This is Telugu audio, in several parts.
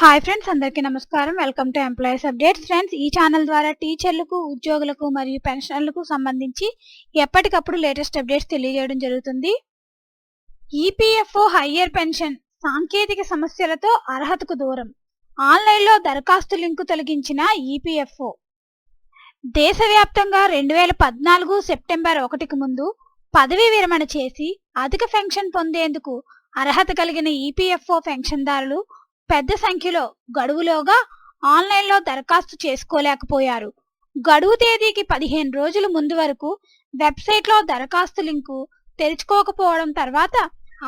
హాయ్ ఫ్రెండ్స్ అందరికీ నమస్కారం. Welcome to employees updates friends ఈ ఛానల్ ద్వారా టీచర్లకు ఉద్యోగులకు మరియు పెన్షనర్లకు సంబంధించి ఎప్పటికప్పుడు లేటెస్ట్ అప్డేట్స్ తెలియజేయడం జరుగుతుంది. ఈపీఎఫ్ఓ హయ్యర్ పెన్షన్ సాంకేతిక సమస్యలతో అర్హతకు దూరం. ఆన్లైన్లో దరఖాస్తు లింకు తొలగించిన ఈపీఎఫ్ఓ దేశవ్యాప్తంగా రెండు వేల పద్నాలుగు సెప్టెంబర్ ఒకటికి ముందు పదవీ విరమణ చేసి అధిక పెన్షన్ పొందేందుకు అర్హత కలిగిన ఈపీఎఫ్ఓ పెన్షన్దారులు పెద్ద సంఖ్యలో గడువులోగా ఆన్లైన్లో దరఖాస్తు చేసుకోలేకపోయారు. గడువు తేదీకి పదిహేను రోజుల ముందు వరకు వెబ్సైట్లో దరఖాస్తు లింకు తెరుచుకోకపోవడం తర్వాత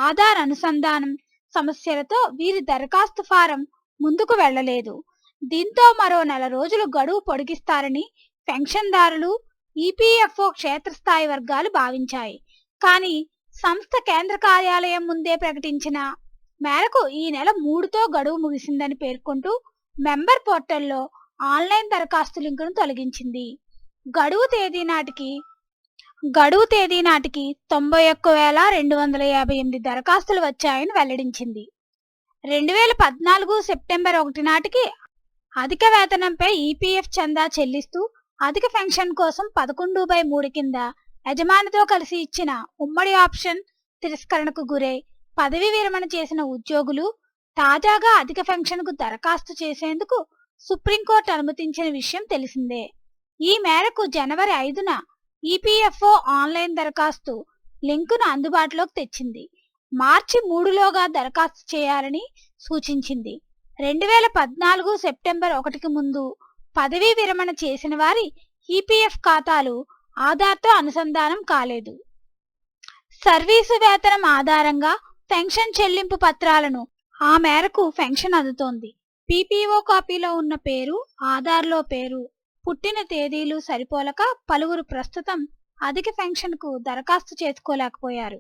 ఆధార్ అనుసంధానం సమస్యలతో వీరి దరఖాస్తు ఫారం ముందుకు వెళ్ళలేదు దీంతో మరో నెల రోజులు గడువు పొడిగిస్తారని పెన్షన్దారులు ఈపీఎఫ్ఓ క్షేత్రస్థాయి వర్గాలు భావించాయి. కానీ సంస్థ కేంద్ర కార్యాలయం ముందే ప్రకటించిన మేరకు ఈ నెల మూడుతో గడువు ముగిసిందని పేర్కొంటూ మెంబర్ పోర్టల్లో ఆన్లైన్ దరఖాస్తు లింకును తొలగించింది. గడువు తేదీ నాటికి గడువు తేదీ నాటికి తొంభై ఒక్క వేల రెండు వందల యాభై ఎనిమిది దరఖాస్తులు వచ్చాయని వెల్లడించింది. రెండు వేల పద్నాలుగు సెప్టెంబర్ ఒకటి నాటికి అధిక వేతనంపై ఈపీఎఫ్ చందా చెల్లిస్తూ అధిక పెన్షన్ కోసం పదకొండు బై మూడు కింద యజమానితో కలిసి ఇచ్చిన ఉమ్మడి ఆప్షన్ తిరస్కరణకు గురై పదవి విరమణ చేసిన ఉద్యోగులు తాజాగా అధిక పెన్షన్కు దరఖాస్తు చేసేందుకు సుప్రీంకోర్టు అనుమతించిన విషయం తెలిసిందే. ఈ మేరకు జనవరి ఐదున ఈపీఎఫ్ఓ ఆన్లైన్ దరఖాస్తు లింకును అందుబాటులోకి తెచ్చింది. మార్చి మూడులోగా దరఖాస్తు చేయాలని సూచించింది. రెండు వేల పద్నాలుగు సెప్టెంబర్ ఒకటికి ముందు పదవీ విరమణ చేసిన వారి ఈపీఎఫ్ ఖాతాలు ఆధార్తో అనుసంధానం కాలేదు. సర్వీసు వేతనం ఆధారంగా పెన్షన్ చెల్లింపు పత్రాలను ఆ మేరకు పెన్షన్ అందుతోంది. పీపీఓ కాపీలో ఉన్న పేరు ఆధార్లో పేరు పుట్టిన తేదీలు సరిపోలక పలువురు ప్రస్తుతం అధిక పెన్షన్కు దరఖాస్తు చేసుకోలేకపోయారు.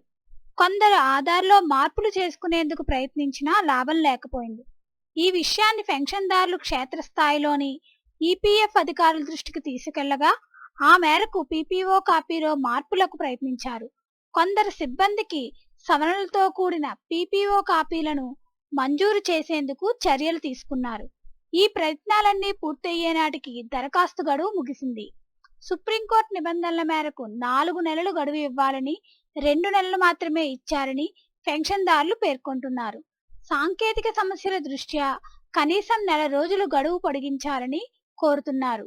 కొందరు ఆధార్లో మార్పులు చేసుకునేందుకు ప్రయత్నించినా లాభం లేకపోయింది. ఈ విషయాన్ని పెన్షన్దారులు క్షేత్రస్థాయిలోని ఈపీఎఫ్ అధికారుల దృష్టికి తీసుకెళ్ళగా ఆ మేరకు పీపీఓ కాపీలో మార్పులకు ప్రయత్నించారు. కొందరు సిబ్బందికి సవరణలతో కూడిన పీపీఓ కాపీలను మంజూరు చేసేందుకు చర్యలు తీసుకున్నారు. ఈ ప్రయత్నాలన్నీ పూర్తయ్యే నాటికి దరఖాస్తు గడువు ముగిసింది. సుప్రీంకోర్టు నిబంధనల మేరకు నాలుగు నెలలు గడువు ఇవ్వాలని రెండు నెలలు మాత్రమే ఇచ్చారని పెన్షన్దారులు పేర్కొంటున్నారు. సాంకేతిక సమస్యల దృష్ట్యా కనీసం నెల రోజులు గడువు పొడిగించాలని కోరుతున్నారు.